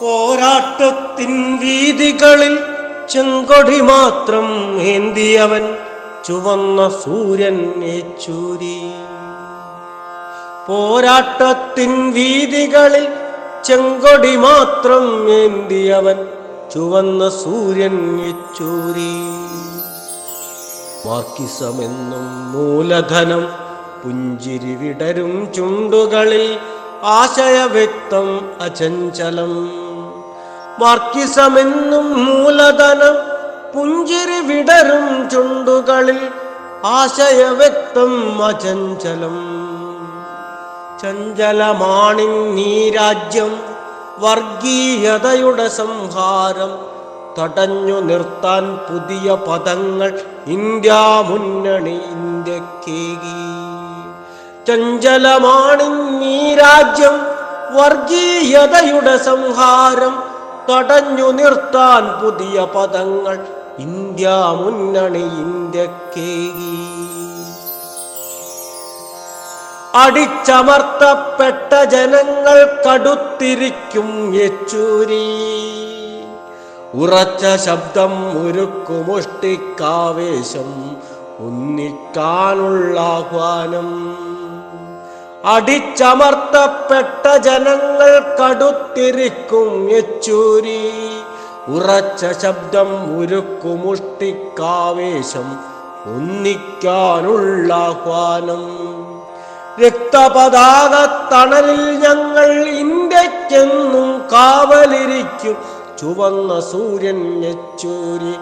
പോരാട്ടത്തിൻ വീതികളിൽ ചെങ്കൊടി മാത്രം ഏന്തിയവൻ ചുവന്ന സൂര്യൻ ഏച്ചൂരി പോരാട്ടത്തിൻ വീതികളിൽ ചെങ്കൊടി മാത്രം ഏന്തിയവൻ ചുവന്ന സൂര്യൻ ഏച്ചൂരി മാർക്കിസമെന്നും മൂലധനം പുഞ്ചിരി വിടരും ചുണ്ടുകളിൽ ആശയവ്യക്തം അചഞ്ചലം. മാർക്കിസമെന്നും മൂലധനം പുഞ്ചിരി വിടരും ചുണ്ടുകളിൽ ആശയവ്യക്തം അചഞ്ചലം. ചഞ്ചലമാണി നീ രാജ്യം വർഗീയതയുടെ സംഹാരം. തടഞ്ഞു നിർത്താൻ പുതിയ പദങ്ങൾ ഇന്ത്യ മുന്നണി ഇന്ത്യക്കേകി. ചഞ്ചലമാണി നീ രാജ്യം വർഗീയതയുടെ സംഹാരം. തടഞ്ഞു നിർത്താൻ പുതിയ പദങ്ങൾ. ഇന്ത്യ മുന്നണി ഇന്ത്യക്കേ അടിച്ചമർത്തപ്പെട്ട ജനങ്ങൾ കടുത്തിരിക്കും യെച്ചൂരി. ഉറച്ച ശബ്ദം ഉരുക്കുമുഷ്ടിക്കാവേശം. ഉന്നിക്കാനുള്ള ആഹ്വാനം. അടിച്ചമർത്തപ്പെട്ട ജനങ്ങൾ കടുത്തിരിക്കും യെച്ചൂരി. ഉറച്ച ശബ്ദം ഉരുക്കുമുഷ്ടിക്കാവേശം ഒന്നിക്കാനുള്ള ആഹ്വാനം. രക്തപതാക തണലിൽ ഞങ്ങൾ ഇന്ത്യക്കെന്നും കാവലിരിക്കും. ചുവന്ന സൂര്യൻ യെച്ചൂരി.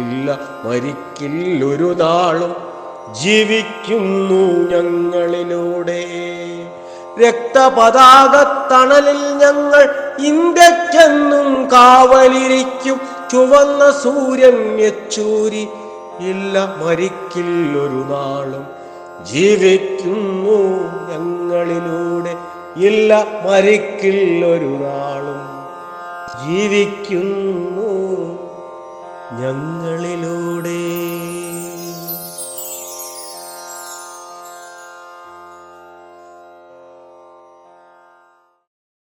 ഇല്ല മരിക്കില്ലൊരു നാളും ജീവിക്കുന്നു ഞങ്ങളിലൂടെ. രക്തപതാക തണലിൽ ഞങ്ങൾ ഇന്ത്യക്കെന്നും കാവലിരിക്കും. ചുവന്ന സൂര്യൻ യച്ചൂരി ഇല്ല മരിക്കില്ലൊരു നാളും. ജീവിക്കുന്നു ഞങ്ങളിലൂടെ ഇല്ല മരിക്കില്ലൊരു നാളും. ജീവിക്കുന്നു ഞങ്ങൾ